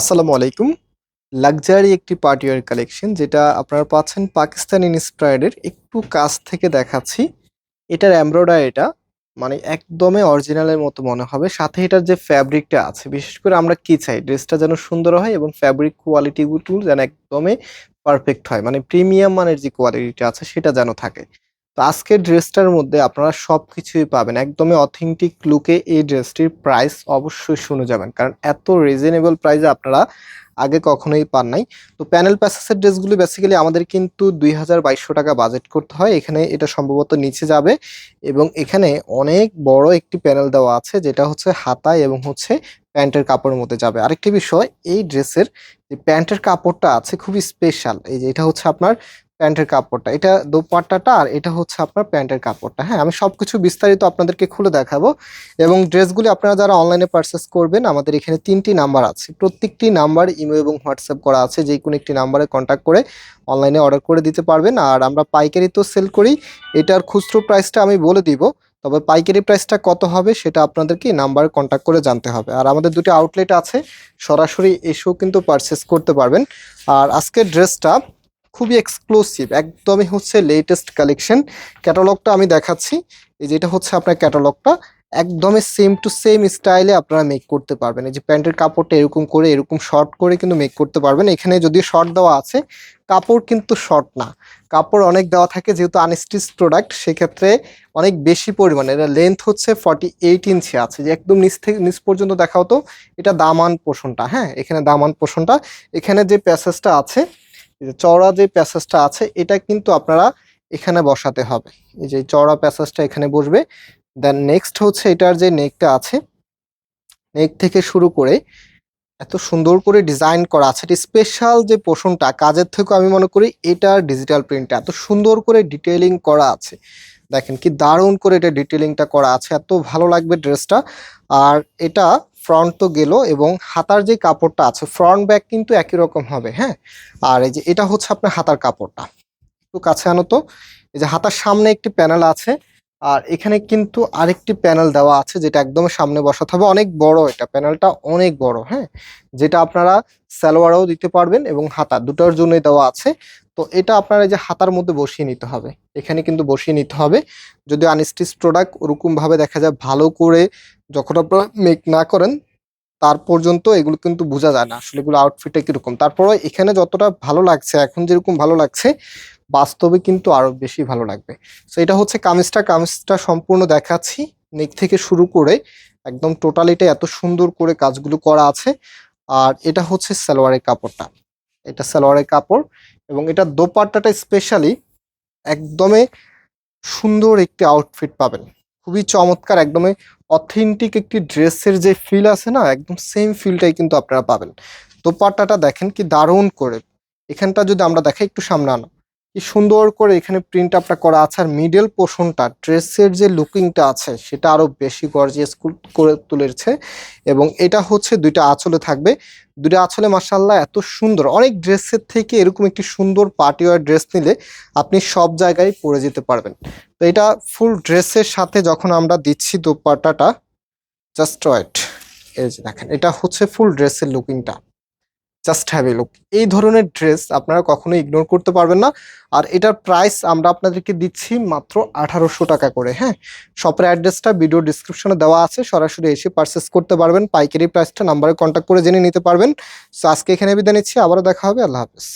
আসসালামু আলাইকুম। লাক্সারি একটি পার্টিওয়ার কালেকশন যেটা আপনারা পাচ্ছেন পাকিস্তান ইন্সপায়ার্ডের একটু কাছ থেকে দেখাচ্ছি। এটার এমব্রয়ডারিটা মানে একদমই অরিজিনালের মতো মনে হবে। সাথে এটার যে ফ্যাব্রিকটা আছে, বিশেষ করে আমরা কি চাই? ড্রেসটা যেন সুন্দর হয় এবং ফ্যাব্রিক কোয়ালিটিগুলো যেন একদমই পারফেক্ট হয়। মানে প্রিমিয়াম মানের যে কোয়ালিটিটা আছে, সেটা যেন থাকে। তো আজকের ড্রেসটার মধ্যে আপনারা সব কিছুই পাবেন। একদমই অথেন্টিক লুকে এই ড্রেসটির প্রাইস অবশ্যই শুনে যাবেন। কারণ এত রিজনেবল প্রাইসে আপনারা আগে কখনোই পান নাই। তো প্যানেল প্যাসেসের ড্রেসগুলি বেসিক্যালি আমাদের কিন্তু দুই টাকা বাজেট করতে হয়। এখানে এটা সম্ভবত নিচে যাবে এবং এখানে অনেক বড় একটি প্যানেল দেওয়া আছে যেটা হচ্ছে হাতায় এবং হচ্ছে প্যান্টের কাপড়ের মধ্যে যাবে। আরেকটি বিষয়, এই ড্রেসের যে প্যান্টের কাপড়টা আছে খুবই স্পেশাল এই যে এটা হচ্ছে আপনার প্যান্টের কাপড়টা। এটা দোপাট্টাটা আর এটা হচ্ছে আপনার প্যান্টের কাপড়টা। হ্যাঁ আমি সব কিছু বিস্তারিত আপনাদেরকে খুলে দেখাবো। এবং ড্রেসগুলি আপনারা যারা অনলাইনে পারচেস করবেন, আমাদের এখানে তিনটি নাম্বার আছে। প্রত্যেকটি নাম্বার ইমো এবং হোয়াটসঅ্যাপ করা আছে। যে কোনো একটি নাম্বারে কন্ট্যাক্ট করে অনলাইনে অর্ডার করে দিতে পারবেন। আর আমরা পাইকারি তো সেল করি। এটার খুচরো প্রাইসটা আমি বলে দিব। তবে পাইকারি প্রাইসটা কত হবে, সেটা আপনাদেরকে নাম্বারে কন্ট্যাক্ট করে জানতে হবে। আর আমাদের দুটি আউটলেট আছে। সরাসরি এসেও কিন্তু পারচেস করতে পারবেন। আর আজকের ড্রেসটা খুবই এক্সক্লুসিভ একদমই হচ্ছে লেটেস্ট কালেকশন ক্যাটালগটা আমি দেখাচ্ছি। এই যেটা হচ্ছে আপনার ক্যাটালগটা একদমই সেম টু সেম স্টাইলে আপনারা মেক করতে পারবেন। এই যে প্যান্টের কাপড়টা এরকম করে, এরকম শর্ট করে কিন্তু মেক করতে পারবেন। এখানে যদিও শর্ট দেওয়া আছে, কাপড় কিন্তু শর্ট না। কাপড় অনেক দেওয়া থাকে যেহেতু আনস্টিচ প্রোডাক্ট সেক্ষেত্রে অনেক বেশি পরিমাণে। এটা লেন্থ হচ্ছে ফর্টি এইট ইঞ্চি আছে। যে একদম নিচ থেকে, নিচ পর্যন্ত দেখা হতো এটা দামান পোষণটা হ্যাঁ? এখানে দামান পোষণটা। এখানে যে প্যাসেজটা আছে চওড়া যে প্যাসেজটা আছে, এটা কিন্তু আপনারা এখানে বসাতে হবে। এই যে চওড়া প্যাসেজটা এখানে বসবে। দেন নেক্সট হচ্ছে এটার যে নেকটা আছে নেক থেকে শুরু করে এত সুন্দর করে ডিজাইন করা আছে। এটা স্পেশাল যে পোষণটা কাজের থেকেও আমি মনে করি এটার ডিজিটাল প্রিন্টটা এত সুন্দর করে ডিটেলিং করা আছে। দেখেন কি দারুণ করে এটা ডিটেলিংটা করা আছে। এত ভালো লাগবে ড্রেসটা আর এটা ফ্রন্ট তো গেল এবং হাতার যে কাপড়টা আছে ফ্রন্ট ব্যাক কিন্তু একই রকম হবে হ্যাঁ? আর এই যে এটা হচ্ছে আপনার হাতার কাপড়টা। একটু কাছে আনো তো। এই যে হাতার সামনে একটি প্যানেল আছে আর এখানে কিন্তু আরেকটি প্যানেল দেওয়া আছে যেটা একদম সামনে বসাতে হবে। অনেক বড় এটা, প্যানেলটা অনেক বড় হ্যাঁ? যেটা আপনারা সালোয়ারও দিতে পারবেন এবং হাতা দুটোর জন্যই দেওয়া আছে। তো এটা আপনারা যে হাতার মধ্যে বসিয়ে নিতে হবে। এখানে কিন্তু বসিয়ে নিতে হবে। যদি আনস্টিচ প্রোডাক্ট ওরকম ভাবে দেখা যায় ভালো করে যখন আপনারা মেক না করেন, তার পর্যন্ত এগুলো কিন্তু বোঝা যায় না আসলে এগুলো আউটফিটে কীরকম। তারপরে এখানে যতটা ভালো লাগছে, এখন যেরকম ভালো লাগছে বাস্তবে কিন্তু আরও বেশি ভালো লাগবে। সো এটা হচ্ছে কামিজটা। কামিজটা সম্পূর্ণ দেখাচ্ছি। নেক থেকে শুরু করে একদম টোটালিটা এত সুন্দর করে কাজগুলো করা আছে। আর এটা হচ্ছে সালোয়ারের কাপড়টা। এটা সালোয়ারের কাপড় এবং এটা দোপাট্টাটা স্পেশালি একদমে সুন্দর একটি আউটফিট পাবেন। খুবই চমৎকার একদমই অথেন্টিক একটি ড্রেসের যে ফিল আছে না, একদম সেম ফিলটাই কিন্তু আপনারা পাবেন। দোপাট্টাটা দেখেন কি দারুণ করে। এখানটা যদি আমরা দেখাই, একটু সামনে আনো। কি সুন্দর করে এখানে প্রিন্ট আপটা করা আছে। আর মিডল পোর্শনটা ড্রেসের যে লুকিংটা আছে, সেটা আরও বেশি গর্জিয়াস করে তুলেছে। এবং এটা হচ্ছে দুইটা আঁচলে থাকবে। দুইটা আঁচলে মাসাল্লাহ এত সুন্দর। অনেক ড্রেসের থেকে এরকম একটি সুন্দর পার্টি ওয়ার ড্রেস নিলে আপনি সব জায়গায় পরে যেতে পারবেন। তো এটা ফুল ড্রেসের সাথে যখন আমরা দিচ্ছি দোপাট্টাটা জাস্ট ওয়েট এই যে দেখেন, এটা হচ্ছে ফুল ড্রেসের লুকিংটা জাস্ট হ্যাভ এ লুক এই ধরনের ড্রেস আপনারা কখনো ইগনোর করতে পারবেন না। আর এটার প্রাইস আমরা আপনাদেরকে দিচ্ছি মাত্র আঠারোশো টাকা করে হ্যাঁ? শপের অ্যাড্রেসটা ভিডিও ডিসক্রিপশনে দেওয়া আছে। সরাসরি এসে পারচেস করতে পারবেন। পাইকারি প্রাইসটা নাম্বারে কন্ট্যাক্ট করে জেনে নিতে পারবেন। সো আজকে এখানে বিদায় নিচ্ছি। আবারও দেখা হবে। আল্লাহ হাফেজ।